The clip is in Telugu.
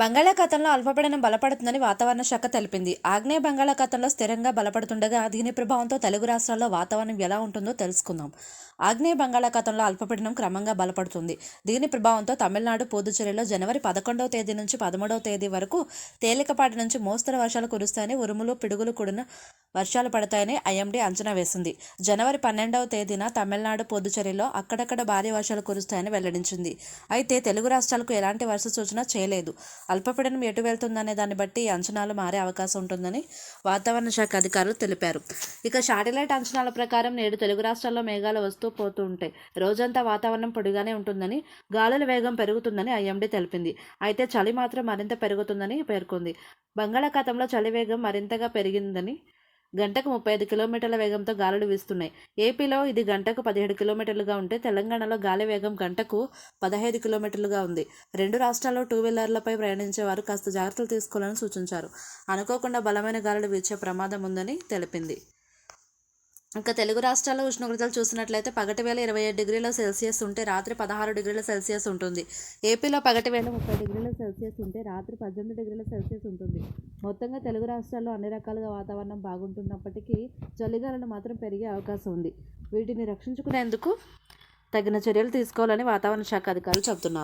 బంగాళాఖాతంలో అల్పపీడనం బలపడుతుందని వాతావరణ శాఖ తెలిపింది. ఆగ్నేయ బంగాళాఖాతంలో స్థిరంగా బలపడుతుండగా దీని ప్రభావంతో తెలుగు రాష్ట్రాల్లో వాతావరణం ఎలా ఉంటుందో తెలుసుకుందాం. ఆగ్నేయ బంగాళాఖాతంలో అల్పపీడనం క్రమంగా బలపడుతుంది. దీని ప్రభావంతో తమిళనాడు పుదుచ్చేరిలో జనవరి పదకొండవ తేదీ నుంచి పదమూడవ తేదీ వరకు తేలికపాటి నుంచి మోస్తరు వర్షాలు కురుస్తాయని ఉరుములు పిడుగులు కూడిన వర్షాలు పడతాయని ఐఎండీ అంచనా వేసింది. జనవరి పన్నెండవ తేదీన తమిళనాడు పొద్దుచేరిలో అక్కడక్కడ భారీ వర్షాలు కురుస్తాయని వెల్లడించింది. అయితే తెలుగు రాష్ట్రాలకు ఎలాంటి వర్ష సూచన చేయలేదు. అల్పపీడనం ఎటు వెళ్తుందనే దాన్ని బట్టి ఈ అంచనాలు మారే అవకాశం ఉంటుందని వాతావరణ శాఖ అధికారులు తెలిపారు. ఇక శాటిలైట్ అంచనాల ప్రకారం నేడు తెలుగు రాష్ట్రాల్లో మేఘాలు వస్తూ పోతూ ఉంటాయి. రోజంతా వాతావరణం పొడిగానే ఉంటుందని గాలుల వేగం పెరుగుతుందని ఐఎండీ తెలిపింది. అయితే చలి మాత్రం మరింత పెరుగుతుందని పేర్కొంది. బంగాళాఖాతంలో చలి వేగం మరింతగా పెరిగిందని గంటకు ముప్పై ఐదు కిలోమీటర్ల వేగంతో గాలులు వీస్తున్నాయి. ఏపీలో ఇది గంటకు పదిహేడు కిలోమీటర్లుగా ఉంటే తెలంగాణలో గాలి వేగం గంటకు పదహైదు కిలోమీటర్లుగా ఉంది. రెండు రాష్ట్రాల్లో టూ వీలర్లపై ప్రయాణించే వారు కాస్త జాగ్రత్తలు తీసుకోవాలని సూచించారు. అనుకోకుండా బలమైన గాలులు వీచే ప్రమాదం ఉందని తెలిపింది. ఇంకా తెలుగు రాష్ట్రాల్లో ఉష్ణోగ్రతలు చూసినట్లయితే పగటి వేళ ఇరవై ఏడు డిగ్రీల సెల్సియస్ ఉంటే రాత్రి పదహారు డిగ్రీల సెల్సియస్ ఉంటుంది. ఏపీలో పగటి వేళ ముప్పై డిగ్రీల సెల్సియస్ ఉంటే రాత్రి పద్దెనిమిది డిగ్రీల సెల్సియస్ ఉంటుంది. మొత్తంగా తెలుగు రాష్ట్రాల్లో అన్ని రకాలుగా వాతావరణం బాగుంటున్నప్పటికీ చలిగాలను మాత్రం పెరిగే అవకాశం ఉంది. వీటిని రక్షించుకునేందుకు తగిన చర్యలు తీసుకోవాలని వాతావరణ శాఖ అధికారులు చెబుతున్నారు.